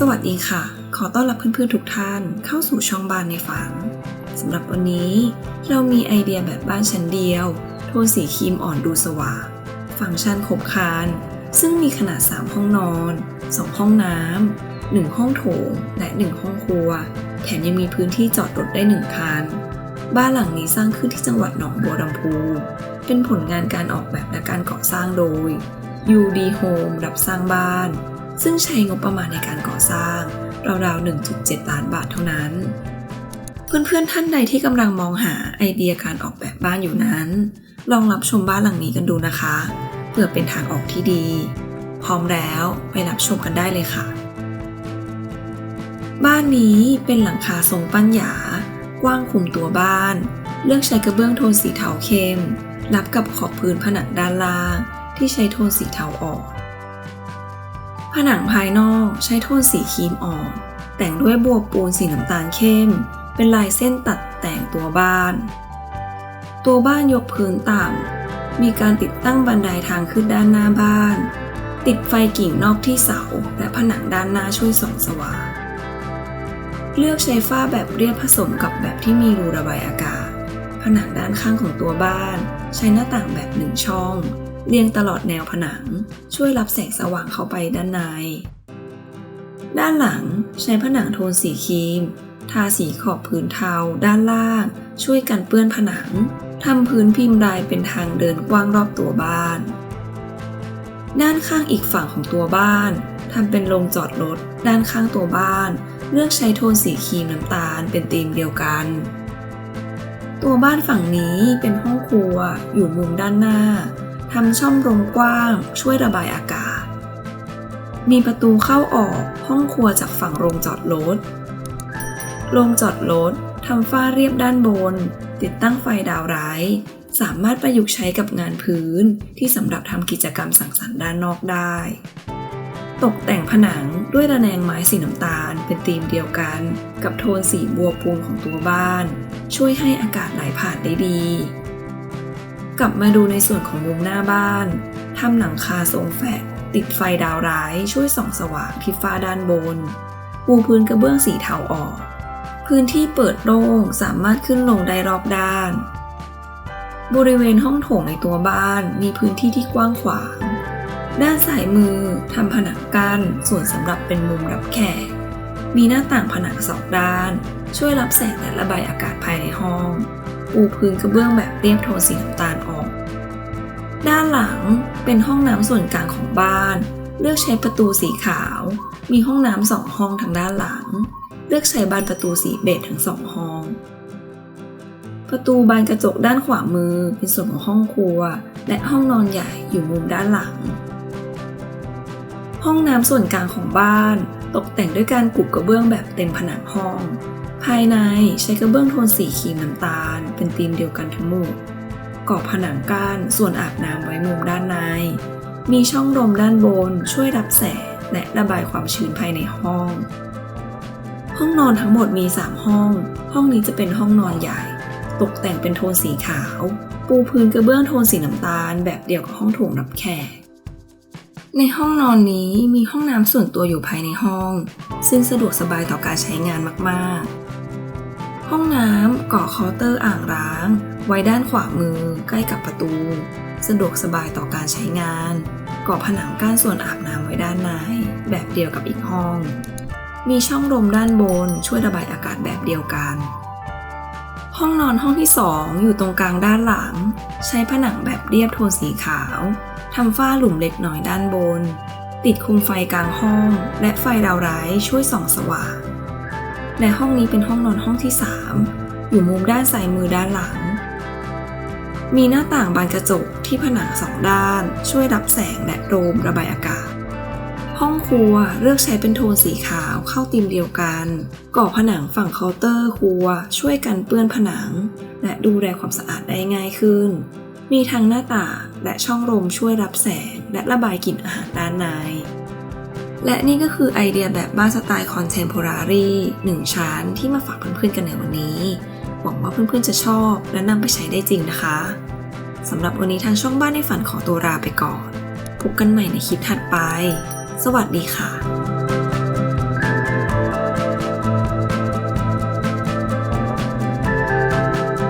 สวัสดีค่ะ ขอต้อนรับเพื่อนๆทุกท่านเข้าสู่ช่องบ้านในฝันสำหรับวันนี้เรามีไอเดียแบบบ้านชั้นเดียว โทนสีครีมอ่อนดูสว่างฟังก์ชันครบครันซึ่งมีขนาด 3 ห้องนอน 2 ห้องน้ำ 1 ห้องโถง และ 1 ห้องครัว แถมยังมีพื้นที่จอดรถได้ 1 คัน บ้านหลังนี้สร้างขึ้นที่จังหวัดหนองบัวลำพู เป็นผลงานการออกแบบและการก่อสร้างโดย UD Home รับสร้างบ้าน ซึ่งใช้งบประมาณในการก่อสร้าง ราวๆ 1.7 ล้านบาทเท่านั้น เพื่อนๆท่านใดที่กำลังมองหาไอเดียการออกแบบบ้านอยู่นั้น ลองรับชมบ้านหลังนี้กันดูนะคะเพื่อเป็นทางออกที่ดี พร้อมแล้วไปรับชมกันได้เลยค่ะ บ้านนี้เป็นหลังคาทรงปั้นหยา กว้างคุมตัวบ้าน เลือกใช้กระเบื้องโทนสีเทาเข้มรับกับขอบพื้นผนังด้านล่างที่ใช้โทนสีเทาอ่อน ผนังภายนอกใช้โทนสีครีมอ่อน แต่งด้วยบัวปูนสีน้ำตาลเข้ม เป็นลายเส้นตัดแต่งตัวบ้าน ตัวบ้านยกพื้นต่ำ มีการติดตั้งบันไดทางขึ้นด้านหน้าบ้าน ติดไฟกิ่งนอกที่เสา และผนังด้านหน้าช่วยส่องสว่าง เลือกใช้ฝ้าแบบเรียบผสมกับแบบที่มีรูระบายอากาศ ผนังด้านข้างของตัวบ้าน ใช้หน้าต่างแบบหนึ่งช่อง เรียงตลอดแนวผนัง ช่วยรับแสงสว่างเข้าไปด้านใน ด้านหลังใช้ผนังโทนสีครีม ทาสีขอบพื้นเทาด้านล่าง ช่วยกันเปื้อนผนังทำพื้นพิมพ์ลายเป็นทางเดินกว้างรอบตัวบ้าน ด้านข้างอีกฝั่งของตัวบ้านทำเป็นโรงจอดรถ ด้านข้างตัวบ้าน เลือกใช้โทนสีครีมน้ำตาลเป็นธีมเดียวกัน ตัวบ้านฝั่งนี้เป็นห้องครัวอยู่มุมด้านหน้า ทำช่องลมกว้างช่วยระบายอากาศ มีประตูเข้าออกห้องครัวจากฝั่งโรงจอดรถ โรงจอดรถทำฝ้าเรียบด้านบน ติดตั้งไฟดาวร้าย สามารถประยุกต์ใช้กับงานพื้นที่สำหรับทำกิจกรรมสังสรรค์ด้านนอกได้ ตกแต่งผนังด้วยระแนงไม้สีน้ำตาลเป็นธีมเดียวกัน กับโทนสีบัวปูนของตัวบ้าน ช่วยให้อากาศไหลผ่านได้ดี กลับมาดูในส่วนของมุมหน้าบ้านทำหลังคาทรงแฟลตติดไฟดาวร้ายช่วยส่องสว่างที่ฝ้าด้านบน ปูพื้นกระเบื้องสีเทาออก พื้นที่เปิดโล่งสามารถขึ้นลงได้รอบด้าน บริเวณห้องโถงในตัวบ้านมีพื้นที่ที่กว้างขวาง ด้านซ้ายมือทำผนังกั้นส่วนสำหรับเป็นมุมรับแขก มีหน้าต่างผนังสองด้าน ช่วยรับแสงและระบายอากาศภายในห้อง ปูพื้นกระเบื้องแบบเรียบโทนสีน้ำตาลออก ด้านหลังเป็นห้องน้ำส่วนกลางของบ้าน เลือกใช้ประตูสีขาว มีห้องน้ำสองห้องทางด้านหลัง เลือกใช้บานประตูสีเบจทั้งสองห้อง ประตูบานกระจกด้านขวามือเป็นส่วนของห้องครัว และห้องนอนใหญ่อยู่มุมด้านหลัง ห้องน้ำส่วนกลางของบ้าน ตกแต่งด้วยการกรุบกระเบื้องแบบเต็มผนังห้อง ภายในใช้กระเบื้องโทนสีครีมน้ำตาล เป็นธีมเดียวกันทั้งหมดก่อผนังกั้นส่วนอาบน้ำไว้มุมด้านใน มีช่องลมด้านบนช่วยรับแสงและระบายความชื้นภายในห้อง ห้องนอนทั้งหมดมี 3 ห้อง ห้องนี้จะเป็นห้องนอนใหญ่ ตกแต่งเป็นโทนสีขาว ปูพื้นกระเบื้องโทนสีน้ำตาล แบบเดียวกับห้องโถงรับแขก ในห้องนอนนี้มีห้องน้ำส่วนตัวอยู่ภายในห้อง ซึ่งสะดวกสบายต่อการใช้งานมากๆ ก่อเคาน์เตอร์อ่างล้าง ไว้ด้านขวามือใกล้กับประตู สะดวกสบายต่อการใช้งาน ก่อผนังกั้นส่วนอาบน้ำไว้ด้านในแบบเดียวกับอีกห้อง มีช่องลมด้านบนช่วยระบายอากาศแบบเดียวกัน ห้องนอนห้องที่ 2 อยู่ตรงกลางด้านหลัง ใช้ผนังแบบเรียบโทนสีขาวทำฝ้าหลุมเล็กน้อยด้านบน ติดคุมไฟกลางห้อง และไฟดาวร้ายช่วยส่องสว่างและห้องนี้เป็นห้องนอนห้องที่ 3 อยู่มุมด้านซ้ายมือด้านหลัง มีหน้าต่างบานกระจกที่ผนังสองด้าน ช่วยรับแสงและโดมระบายอากาศ ห้องครัวเลือกใช้เป็นโทนสีขาวเข้าธีมเดียวกัน ก่อผนังฝั่งเคาน์เตอร์ครัว ช่วยกันเปื้อนผนัง และดูแลความสะอาดได้ง่ายขึ้น มีทั้งหน้าต่างและช่องลมช่วยรับแสงและระบายกลิ่นอาหารด้านใน และนี่ก็คือไอเดียแบบบ้านสไตล์คอนเทมพอรารีหนึ่งชั้นที่มาฝากเพื่อนๆกันในวันนี้ หวังว่าเพื่อนๆจะชอบ และนำไปใช้ได้จริงนะคะสำหรับวันนี้ทางช่องบ้านในฝันขอตัวลาไปก่อน พบกันใหม่ในคลิปถัดไป สวัสดีค่ะ